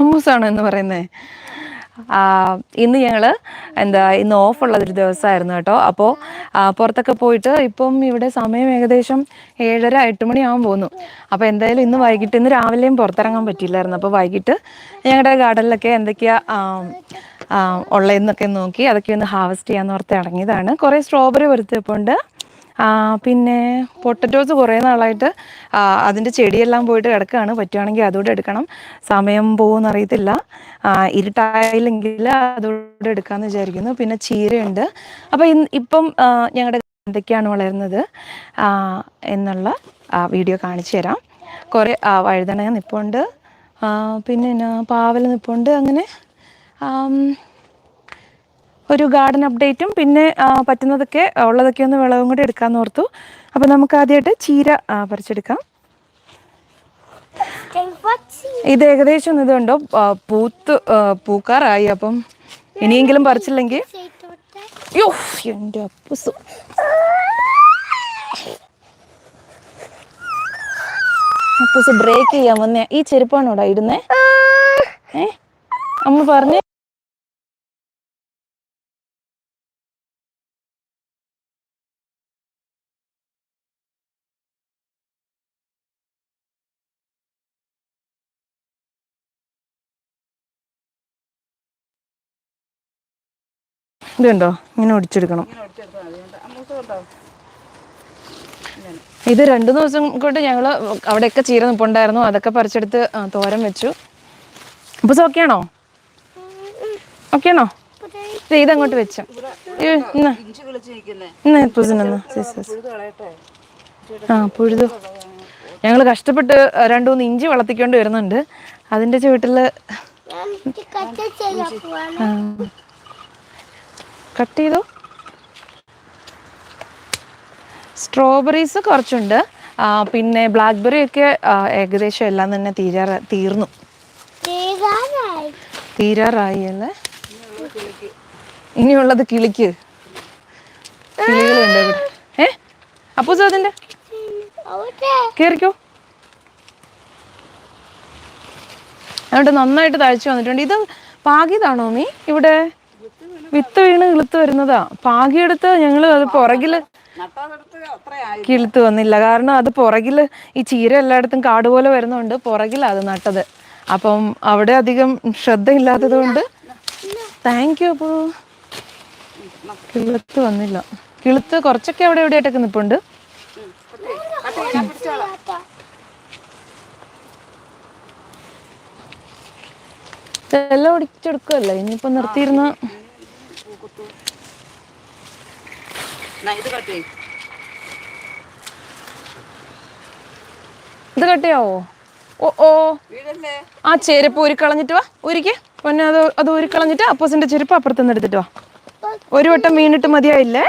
അമ്മൂസാണോ എന്ന് പറയുന്നേ. ആ, ഇന്ന് ഞങ്ങൾ എന്താ ഇന്ന് ഓഫ് ഉള്ള ഒരു ദിവസമായിരുന്നു കേട്ടോ. അപ്പോൾ പുറത്തൊക്കെ പോയിട്ട് ഇപ്പം ഇവിടെ സമയം ഏകദേശം ഏഴര എട്ട് മണിയാവാൻ പോകുന്നു. അപ്പോൾ എന്തായാലും ഇന്ന് വൈകിട്ട് ഇന്ന് രാവിലെയും പുറത്തിറങ്ങാൻ പറ്റിയില്ലായിരുന്നു. അപ്പോൾ വൈകിട്ട് ഞങ്ങളുടെ ഗാർഡനിലൊക്കെ എന്തൊക്കെയാ ഉള്ളതെന്നൊക്കെ നോക്കി അതൊക്കെ ഒന്ന് ഹാർവസ്റ്റ് ചെയ്യാന്ന് ഓർത്ത് ഇറങ്ങിയതാണ്. കുറേ സ്ട്രോബെറി വരുത്തിയപ്പോണ്ട് ആ, പിന്നെ പൊട്ടറ്റോസ് കുറേ നാളായിട്ട് അതിന്റെ ചെടിയെല്ലാം പോയിട്ട് കിടക്കുകയാണ്. പറ്റുവാണെങ്കിൽ അതുകൂടെ എടുക്കണം. സമയം പോകുമെന്ന് അറിയത്തില്ല. ഇരുട്ടായില്ലെങ്കിൽ അതുകൂടെ എടുക്കാമെന്ന് വിചാരിക്കുന്നു. പിന്നെ ചീരയുണ്ട്. അപ്പോൾ ഇന്ന് ഇപ്പം ഞങ്ങളുടെ എന്തൊക്കെയാണ് വളരുന്നത് എന്നുള്ള വീഡിയോ കാണിച്ചു തരാം. കുറേ വഴുതണ നിപ്പുണ്ട്. പിന്നെ പാവൽ നിപ്പുണ്ട്. അങ്ങനെ ഒരു ഗാർഡൻ അപ്ഡേറ്റും പിന്നെ പറ്റുന്നതൊക്കെ ഉള്ളതൊക്കെ ഒന്ന് വിളവും കൂടി എടുക്കാമെന്ന് ഓർത്തു. അപ്പോൾ നമുക്ക് ആദ്യമായിട്ട് ചീര പറിച്ചെടുക്കാം. ഇത് ഏകദേശം ഇതുണ്ടോ? പൂത്ത് പൂക്കാറായി അപ്പം. ഇനിയെങ്കിലും പറിച്ചില്ലെങ്കിൽ? അപ്പുസ്. ബ്രേക്ക് ചെയ്യാൻ വന്നേ. ഈ ചെരുപ്പാണോടാ ഇടുന്നേ? ഏ? അമ്മ പറഞ്ഞേ. ഇതുണ്ടോ? ഇങ്ങനെ ഒടിച്ചെടുക്കണം. ഇത് രണ്ടു ദിവസം കൊണ്ട് ഞങ്ങൾ അവിടെയൊക്കെ ചീര നിപ്പുണ്ടായിരുന്നു. അതൊക്കെ പറിച്ചെടുത്ത് തോരം തോരൻ വെച്ചു. അപ്പൊ ഓക്കെ ആണോ? ഓക്കെ ആണോ? ദേ ഇതങ്ങോട്ട് വെച്ചു. ആ പുഴുതു. ഞങ്ങൾ കഷ്ടപ്പെട്ട് രണ്ടു മൂന്ന് ഇഞ്ചി വളർത്തിക്കൊണ്ട് വരുന്നുണ്ട്. അതിന്റെ ചുവട്ടിൽ കട്ട് ചെയ്തു? സ്ട്രോബെറീസ് കുറച്ചുണ്ട്. പിന്നെ ബ്ലാക്ക്ബെറി ഒക്കെ ഏകദേശം എല്ലാം തന്നെ തീരാറ തീർന്നു. തീരാറായി. അല്ലേ ഇനിയുള്ളത് കിളിക്ക്. കിളികളുണ്ട് ഇവിടെ. ഏ? അപ്പൂസ് അതിന്റെ കേറിക്കോ. അതുകൊണ്ട് നന്നായിട്ട് തഴച്ചു വന്നിട്ടുണ്ട്. ഇത് പാകിയതാണോ മീ ഇവിടെ? വിത്ത് വീണ് കിളുത്ത് വരുന്നതാ. പാകിയെടുത്ത് ഞങ്ങൾ അത് പുറകിൽ കിളുത്ത് വന്നില്ല. കാരണം അത് പുറകിൽ ഈ ചീര എല്ലായിടത്തും കാട് പോലെ വരുന്നതുകൊണ്ട് പുറകിലാ അത് നട്ടത്. അപ്പം അവിടെ അധികം ശ്രദ്ധയില്ലാത്തത് കൊണ്ട് താങ്ക് യു അപ്പോ. കിളുത്ത് വന്നില്ല. കിളുത്ത് കുറച്ചൊക്കെ അവിടെ എവിടെയായിട്ടൊക്കെ നിപ്പുണ്ട്. എല്ലാം ഒടിച്ചെടുക്കുമല്ലേ ഇനിയിപ്പോ നിർത്തിയിരുന്ന എന്നാ ഇത് കട്ടി ഇത് കട്ടിയാവോ? ഓ ഓ. ആ ചെരുപ്പ് ഊരിക്കളഞ്ഞിട്ട് വാ ഊരിക്ക്. പിന്നെ അത് അത് ഊരിക്കളഞ്ഞിട്ട് അപ്പോസിന്റെ ചെരുപ്പ് അപ്പുറത്ത് നിന്ന് എടുത്തിട്ട് വാ. ഒരു വട്ടം വീണിട്ട് മതിയായില്ലേ?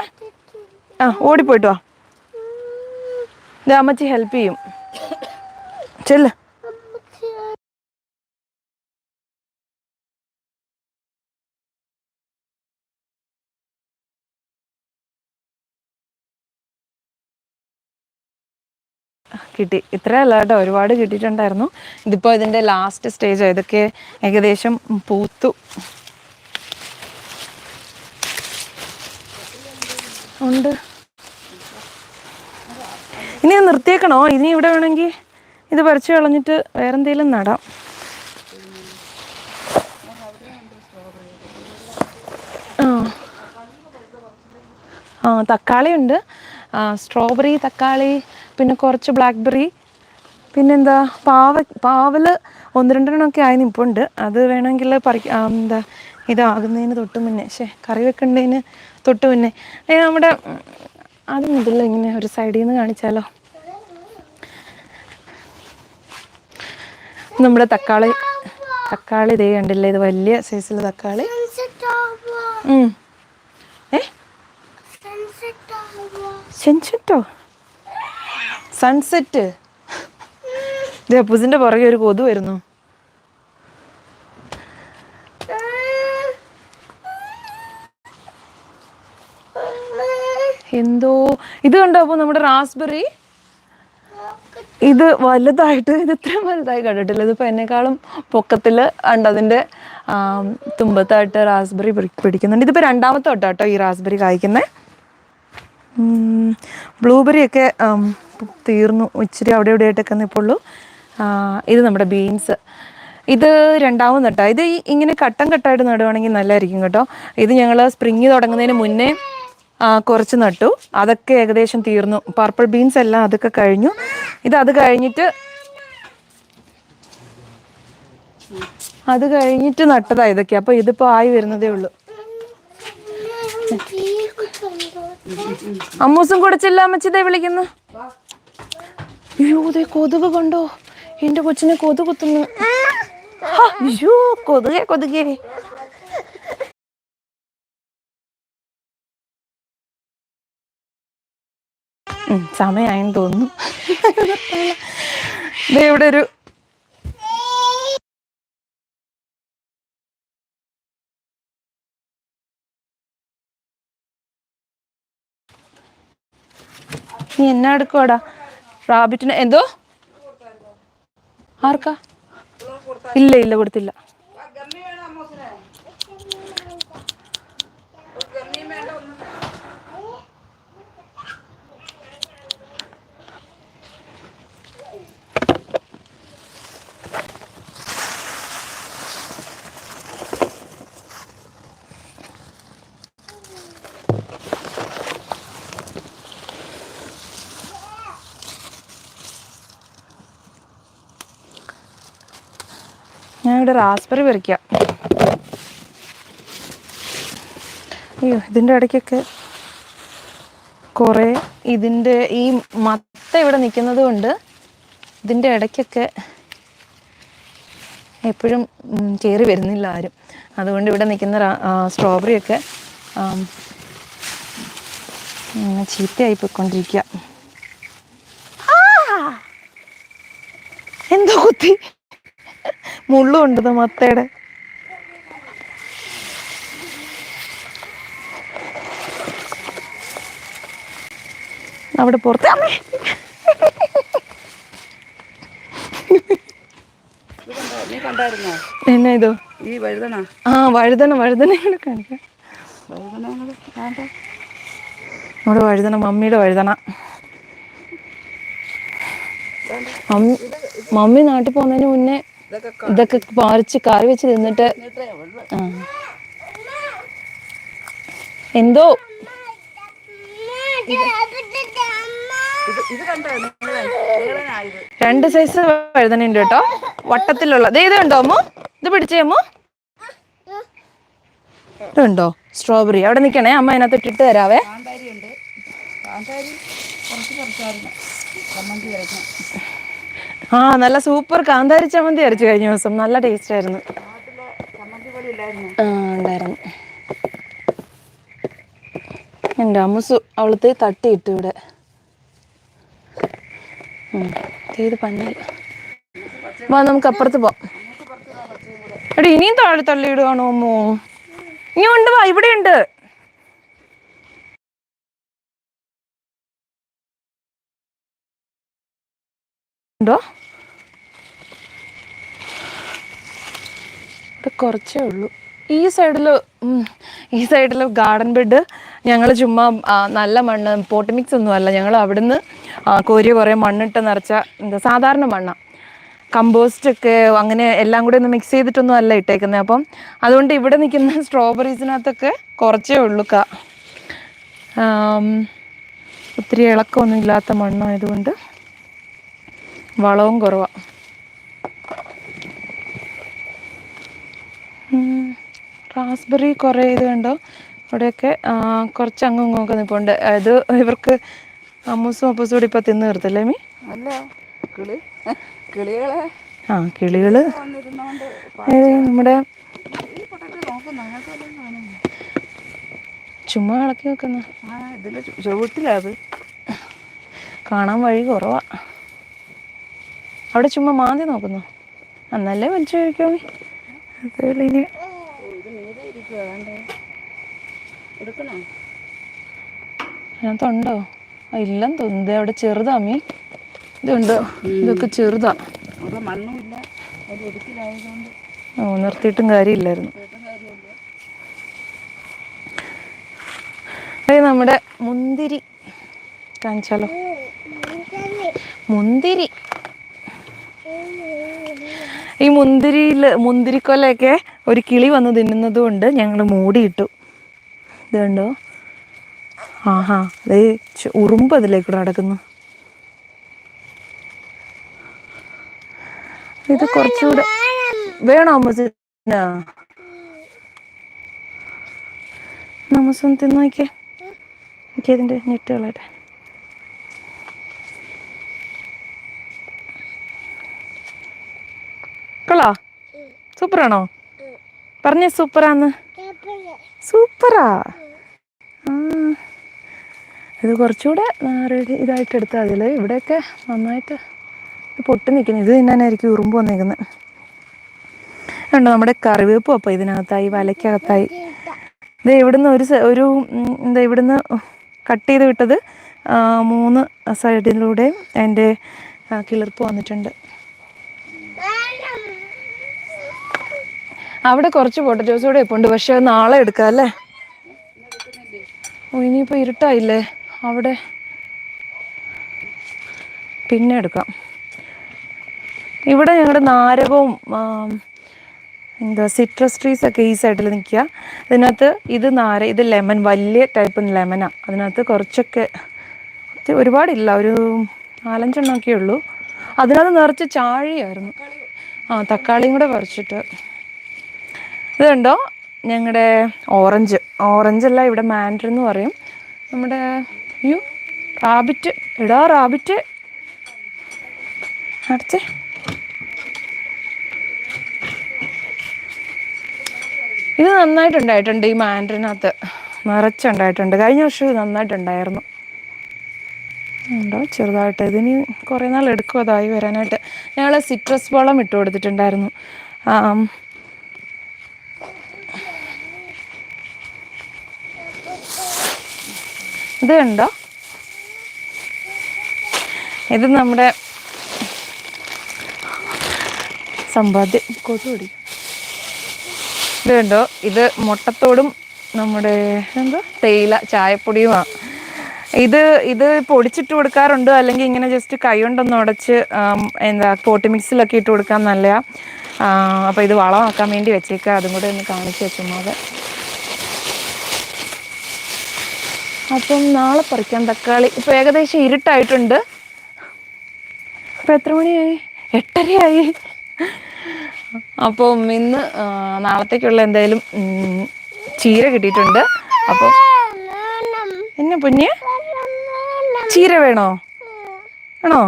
ആ ഓടിപ്പോയിട്ട് വാ. അമ്മച്ചി ഹെൽപ്പ് ചെയ്യും. ചെല്ല്. കിട്ടി. ഇത്രയല്ല കേട്ടോ. ഒരുപാട് കിട്ടിയിട്ടുണ്ടായിരുന്നു. ഇതിപ്പോൾ ഇതിന്റെ ലാസ്റ്റ് സ്റ്റേജ് ഇതൊക്കെ ഏകദേശം പൂത്തു. ഉണ്ട്. ഇനി നിർത്തിയേക്കണോ? ഇനി ഇവിടെ വേണമെങ്കിൽ ഇത് പറിച്ചു കളഞ്ഞിട്ട് വേറെന്തെങ്കിലും നടാം. ആ. തക്കാളി ഉണ്ട്. സ്ട്രോബെറി തക്കാളി പിന്നെ കുറച്ച് ബ്ലാക്ക്ബെറി പിന്നെന്താ പാവ പാവൽ ഒന്ന് രണ്ടെണ്ണമൊക്കെ ആയി നിൽപ്പുണ്ട് അത് വേണമെങ്കിൽ ആ, എന്താ ഇതാകുന്നതിന് തൊട്ട് മുന്നേ. ശേ കറി വെക്കേണ്ടതിന് തൊട്ട് മുന്നേ. നമ്മുടെ ആദ്യം അത് മുതൽ ഇങ്ങനെ ഒരു സൈഡിൽ നിന്ന് കാണിച്ചാലോ? നമ്മുടെ തക്കാളി തക്കാളി ഇതേ കണ്ടില്ലേ? ഇത് വലിയ സൈസിലെ തക്കാളി. ഏ? സെൻസെറ്റോ സൺസെറ്റ് പുസിന്റെ പുറകെ ഒരു കൊതു വരുന്നു. എന്തോ? ഇത് കണ്ടോ അപ്പൊ നമ്മുടെ റാസ്ബെറി? ഇത് വലുതായിട്ട് ഇത് ഇത്രയും വലുതായി കണ്ടിട്ടില്ല. ഇതിപ്പോ എന്നെക്കാളും പൊക്കത്തിൽ ഉണ്ട് അതിന്റെ തുമ്പത്തായിട്ട് റാസ്ബെറി പിടിക്കുന്നുണ്ട്. ഇതിപ്പോ രണ്ടാമത്തെ തൊട്ടാട്ടോ ഈ റാസ്ബെറി കായ്ക്കുന്നത് ബ്ലൂബെറി ഒക്കെ തീർന്നു ഇച്ചിരി അവിടെ ഇവിടെ ആയിട്ടൊക്കെ നിൽപ്പുള്ളൂ ഇത് നമ്മുടെ ബീൻസ്. ഇത് രണ്ടാമത് നട്ടാ ഇത് ഇങ്ങനെ കട്ടം കട്ടായിട്ട് നടുവാണെങ്കിൽ നല്ലതായിരിക്കും കേട്ടോ. ഇത് ഞങ്ങൾ സ്പ്രിങ് തുടങ്ങുന്നതിന് മുന്നേ കുറച്ച് നട്ടു. അതൊക്കെ ഏകദേശം തീർന്നു. പർപ്പിൾ ബീൻസ് എല്ലാം അതൊക്കെ കഴിഞ്ഞു. ഇത് അത് കഴിഞ്ഞിട്ട് അത് കഴിഞ്ഞിട്ട് നട്ടതാ ഇതൊക്കെ. അപ്പൊ ഇതിപ്പോ ആയി വരുന്നതേ ഉള്ളൂ. അമ്മൂസും കൂടെ അമ്മച്ചിതെ വിളിക്കുന്നു. അയ്യോ ദേ കൊതുക് കണ്ടോ? എന്റെ കൊച്ചിനെ കൊതുക് കുത്തുന്നു. അയ്യോ കൊതുകെ കൊതുകേ. ഉം, സമയായെന്ന് തോന്നുന്നു. ഇവിടെ ഒരു നീ എന്നാ എടുക്കുവാടാ? റാബിറ്റിന് എന്തോ? ആർക്കാ? ഇല്ല ഇല്ല കൊടുത്തില്ല. വേണം വേണ്ട ഒന്നും ഞാൻ ഇവിടെ റാസ്ബെറി പറിക്കാം. അയ്യോ ഇതിന്റെ ഇടയ്ക്കൊക്കെ കുറേ ഇതിന്റെ ഈ മത്ത ഇവിടെ നിൽക്കുന്നത് കൊണ്ട് ഇതിന്റെ ഇടയ്ക്കൊക്കെ എപ്പോഴും കയറി വരുന്നില്ല ആരും. അതുകൊണ്ട് ഇവിടെ നിൽക്കുന്ന സ്ട്രോബെറി ഒക്കെ ആം, ഉം, ചീത്തയായി പോയിക്കൊണ്ടിരിക്കുക! എന്തോ കുത്തി. മുള്ളുണ്ട് മത്തയുടെ. അവിടെ പുറത്ത്. അമ്മേ? എന്നാ ഇതോ? ഈ വഴുതണ ആ വഴുതന വഴുതനങ്ങളെ കാണിക്കാം. നമ്മുടെ വഴുതന മമ്മിയുടെ വഴുതന. മമ്മി നാട്ടിൽ പോകുന്നതിന് മുന്നേ ഇതൊക്കെ മറിച്ച് പറിച്ച് കറി വെച്ച് തിന്നിട്ട്. എന്തോ? രണ്ട് സൈസ് വഴുതനുണ്ട് കേട്ടോ. വട്ടത്തിലുള്ള ദേ ഇത് കണ്ടോ അമ്മു? ഇത് പിടിച്ചേ അമ്മു? ഇതുണ്ടോ? സ്ട്രോബെറി അവിടെ നിൽക്കണേ അമ്മ അതിനകത്ത് ഇട്ടിട്ട് തരാവേ. കാന്താരി ഉണ്ട് കാന്താരി കുറച്ച് കുറച്ചായിരുന്നു. ആ നല്ല സൂപ്പർ കാന്താരി ചമ്മന്തി അരച്ചു കഴിഞ്ഞ ദിവസം. നല്ല ടേസ്റ്റ് ആയിരുന്നു. ആ ഉണ്ടായിരുന്നു. എന്റെ അമ്മുസു അവളത്തെ തട്ടിയിട്ടു ഇവിടെ. ചെയ്ത് ദേ വാ നമുക്ക് അപ്പുറത്ത് പോവാം. എടി ഇനിയും താഴെ തള്ളിയിടുവാണോ അമ്മോ? ഇനി ഉണ്ട് വാ ഇവിടെ ഉണ്ട്? ഇത് കുറച്ചേ ഉള്ളൂ. ഈ സൈഡിൽ ഈ സൈഡിൽ ഗാർഡൻ ബെഡ്. ഞങ്ങൾ ചുമ്മാ നല്ല മണ്ണ് പോട്ട് മിക്സ് ഒന്നും അല്ല. ഞങ്ങൾ അവിടുന്ന് കോരിയ കുറേ മണ്ണിട്ട് നിറച്ച എന്താ സാധാരണ മണ്ണാണ് കമ്പോസ്റ്റ് ഒക്കെ അങ്ങനെ എല്ലാം കൂടി ഒന്ന് മിക്സ് ചെയ്തിട്ടൊന്നും അല്ല ഇട്ടേക്കുന്നത് അപ്പം അതുകൊണ്ട് ഇവിടെ നിൽക്കുന്ന സ്ട്രോബെറീസിനകത്തൊക്കെ കുറച്ചേ ഉള്ളൂ കാ. ഒത്തിരി ഇളക്കമൊന്നും ഇല്ലാത്ത മണ്ണായതുകൊണ്ട്. വളവും കുറവാണ് റാസ്ബെറി കുറേ ഇത് കണ്ടോ? അവിടെയൊക്കെ കുറച്ച് അങ്ങും ഇങ്ങൊക്കെ നിപ്പുണ്ട്. നിൽപ്പുണ്ട് ഇത് ഇവർക്ക് അമ്മൂസും അപ്പൂസും കൂടി ഇപ്പം തിന്ന് തീർത്തല്ലേ മീ? ആ കിളികൾ. നമ്മുടെ ചുമ്മാ ഇളക്കി വെക്കുന്ന. അത്. കാണാൻ വഴി കുറവാ. അവിടെ ചുമ്മാ മാന്തി നോക്കുന്നു. അന്നല്ലേ വലിച്ചു കഴിക്കോ എടുക്കണോ അതിനകത്തുണ്ടോ ഇല്ലെന്ന് തോന്നുന്നു. ദേ അവിടെ ചെറുതാ മീ ഇതുണ്ടോ? ഇതൊക്കെ ചെറുതാ. ഓ നിർത്തിയിട്ടും കാര്യമില്ലായിരുന്നു. നമ്മുടെ മുന്തിരി. കാണിച്ചാലോ? മുന്തിരി. ഈ മുന്തിരിയിൽ മുന്തിരിക്കൊലയൊക്കെ ഒരു കിളി വന്ന് തിന്നുന്നത് കൊണ്ട് ഞങ്ങൾ മൂടിയിട്ടു. ഇത് കണ്ടോ? ആഹാ അതേ ഉറുമ്പ് അതിലേക്കൂടെ നടക്കുന്നു. ഇത് കുറച്ചുകൂടെ വേണോ അമ്മസിന നമസം തിന്ന് നോക്കിയേ. എനിക്ക് കൊള്ളാ സൂപ്പറാണോ? പറഞ്ഞേ സൂപ്പറാന്ന്. സൂപ്പറാ? ഇത് കുറച്ചുകൂടെ റെഡി ഇതായിട്ട് എടുത്താൽ അതിൽ ഇവിടെയൊക്കെ നന്നായിട്ട് പൊട്ടി നിൽക്കുന്നു. ഇത് തിന്നാനായിരിക്കും ഉറുമ്പ് വന്നിരിക്കുന്നത് ഉണ്ടോ നമ്മുടെ കറിവേപ്പും അപ്പം ഇതിനകത്തായി വലയ്ക്കകത്തായി ഇത് ഇവിടുന്ന് ഒരു ഒരു എന്താ ഇവിടുന്ന് കട്ട് ചെയ്ത് വിട്ടത് മൂന്ന് സൈഡിലൂടെയും അതിന്റെ കിളിർപ്പ് വന്നിട്ടുണ്ട്. അവിടെ കുറച്ച് പൊട്ടറ്റോസ് കൂടെ ഇപ്പോൾ ഉണ്ട് പക്ഷെ നാളെ എടുക്കാം അല്ലേ? ഓ ഇനിയിപ്പോൾ ഇരുട്ടായില്ലേ? അവിടെ. പിന്നെ എടുക്കാം. ഇവിടെ ഞങ്ങളുടെ നാരകവും എന്താ സിട്രസ് ട്രീസ് ഒക്കെ ഈ സൈഡിൽ നിൽക്കുക അതിനകത്ത് ഇത് നാര ഇത് ലെമൺ വലിയ ടൈപ്പ് ലെമനാണ് അതിനകത്ത് കുറച്ചൊക്കെ ഒരുപാടില്ല ഒരു നാലഞ്ചെണ്ണമൊക്കെ ഉള്ളൂ. അതിനകത്ത് നിറച്ച് ചാഴിയായിരുന്നു. ആ തക്കാളിയും കൂടെ പറിച്ചിട്ട് ഇത് കണ്ടോ ഞങ്ങളുടെ ഓറഞ്ച് ഓറഞ്ച് അല്ല ഇവിടെ മാൻഡർ എന്ന് പറയും. നമ്മുടെ അയ്യോ റാബിറ്റ് എടാ റാബിറ്റ് അടച്ചേ. ഇത് നന്നായിട്ടുണ്ടായിട്ടുണ്ട് ഈ മാൻഡറിനകത്ത് നിറച്ചുണ്ടായിട്ടുണ്ട്. കഴിഞ്ഞ വർഷം നന്നായിട്ടുണ്ടായിരുന്നു. ഉണ്ടോ ചെറുതായിട്ട്. ഇതിന് കുറേ നാൾ എടുക്കും അതായി വരാനായിട്ട്. ഞങ്ങൾ സിട്രസ് വളം ഇട്ട് കൊടുത്തിട്ടുണ്ടായിരുന്നു. ഇത് കണ്ടോ? ഇത് നമ്മുടെ സമ്പാദ്യം. കൊതുപടി ഇത് കണ്ടോ? ഇത് മുട്ടത്തോടും നമ്മുടെ എന്തോ? തേയില ചായപ്പൊടിയുമാണ് ഇത് ഇത് പൊടിച്ചിട്ട് കൊടുക്കാറുണ്ട്. അല്ലെങ്കിൽ ഇങ്ങനെ ജസ്റ്റ് കൈ കൊണ്ടൊന്ന് ഉടച്ച് എന്താ പോട്ടി മിക്സിലൊക്കെ ഇട്ട് കൊടുക്കാൻ നല്ലതാണ് അപ്പോൾ ഇത് വളമാക്കാൻ വേണ്ടി വെച്ചേക്കുക അതും കൂടെ ഒന്ന് കാണിച്ചു വെച്ചുമാതെ അപ്പം നാളെ പറിക്കാം തക്കാളി. ഇപ്പം ഏകദേശം ഇരുട്ടായിട്ടുണ്ട്. ഇപ്പം എത്ര മണിയായി? എട്ടരയായി. അപ്പം ഇന്ന് നാളത്തേക്കുള്ള എന്തായാലും ചീര കിട്ടിയിട്ടുണ്ട്. അപ്പം എന്നെ പൊന്നെ ചീര വേണോ? ആണോ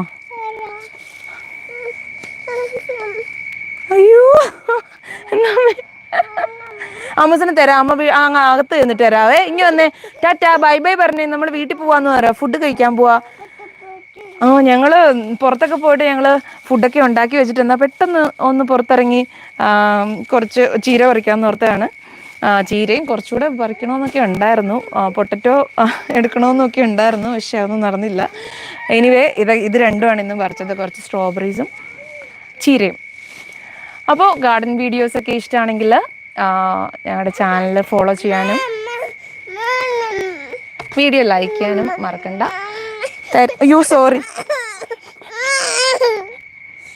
അയ്യോ എന്നാ അമ്മേ? അമ്മസിന് തരാം. അമ്മ അങ്ങ് അകത്ത് ചെന്നിട്ട് തരാവേ ഇനി വന്നേ. ടാറ്റാ ബൈ ബൈ പറഞ്ഞേ നമ്മൾ വീട്ടിൽ പോവാന്ന് പറയാം ഫുഡ് കഴിക്കാൻ പോവാ. ആ ഞങ്ങൾ പുറത്തൊക്കെ പോയിട്ട് ഞങ്ങൾ ഫുഡൊക്കെ ഉണ്ടാക്കി വെച്ചിട്ട് എന്നാ പെട്ടെന്ന് ഒന്ന് പുറത്തിറങ്ങി കുറച്ച് ചീര പറിക്കാന്ന് ഓർത്താണ്. ചീരയും കുറച്ചുകൂടെ പറിക്കണമെന്നൊക്കെ ഉണ്ടായിരുന്നു. പൊട്ടറ്റോ എടുക്കണമെന്നൊക്കെ ഉണ്ടായിരുന്നു. പക്ഷെ അതൊന്നും നടന്നില്ല. എനിവേ ഇത് ഇത് രണ്ടുമാണ് ഇന്ന് പറിച്ചത്. കുറച്ച് സ്ട്രോബെറീസും ചീരയും. അപ്പോൾ ഗാർഡൻ വീഡിയോസൊക്കെ ഇഷ്ടമാണെങ്കിൽ ഞങ്ങളുടെ ചാനൽ ഫോളോ ചെയ്യാനും വീഡിയോ ലൈക്ക് ചെയ്യാനും മറക്കണ്ട. അയ്യോ സോറി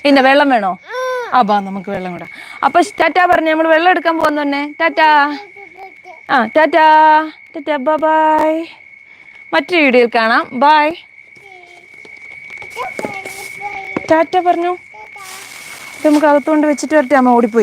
പിന്നെ വെള്ളം വേണോ? അപ്പാ നമുക്ക് വെള്ളം കൂടാ. അപ്പൊ ടാറ്റാ പറഞ്ഞു നമ്മൾ വെള്ളം എടുക്കാൻ പോകുന്ന തന്നെ ടാറ്റാ. ആ ടാറ്റാ. ടാറ്റാ ബൈ മറ്റൊരു വീഡിയോയിൽ കാണാം. ബൈ ടാറ്റ പറഞ്ഞു? നമുക്ക് അകത്തുകൊണ്ട് വെച്ചിട്ട് വരട്ടെ അമ്മ ഓടിപ്പോയി.